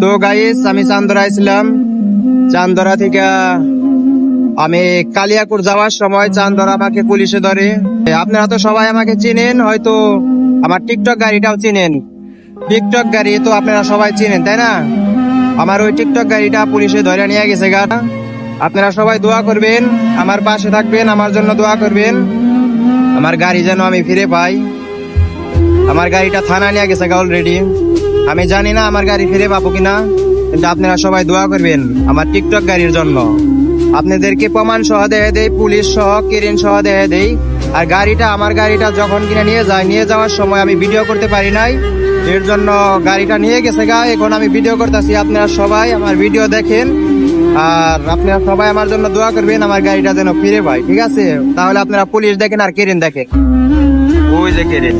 তো গাইস আমি চান্দরা ছিলাম চান্দরা থেকে আমি কালিয়াকুর যাওয়ার সময় চান্দরা আমাকে পুলিশে ধরে। আপনারা তো সবাই আমাকে চিনেন, হয়তো আমার টিকটক গাড়িটাও চিনেন। টিকটক গাড়ি তো আপনারা সবাই চিনেন, তাই না? আমার ওই টিকটক গাড়িটা পুলিশে ধরে নিয়ে গেছে গা। আপনারা সবাই দোয়া করবেন, আমার পাশে থাকবেন, আমার জন্য দোয়া করবেন। আমার গাড়ি যেন আমি ফিরে পাই। আমার গাড়িটা থানা নিয়ে গেছে গা অলরেডি আমি জানি না আমার গাড়ি ফিরে পাবো কিনা, কিন্তু আপনারা সবাই দোয়া করবেন আমার টিকটক গাড়ির জন্য। আপনাদেরকে প্রমাণ সহ দেয় দেই, পুলিশ সহ, কিরিন সহ দেয় দেই, আর গাড়িটা আমার গাড়িটা যখন কিনে নিয়ে যায়, নিয়ে যাওয়ার সময় আমি ভিডিও করতে পারি নাই। এর জন্য গাড়িটা নিয়ে গেছে গা, এখন আমি ভিডিও করতেছি, আপনারা সবাই আমার ভিডিও দেখেন, আর আপনারা সবাই আমার জন্য দোয়া করবেন আমার গাড়িটা যেন ফিরে পাই ঠিক আছে? তাহলে আপনারা পুলিশ দেখেন আর কেরেন দেখেন। ওই যে কেরেন।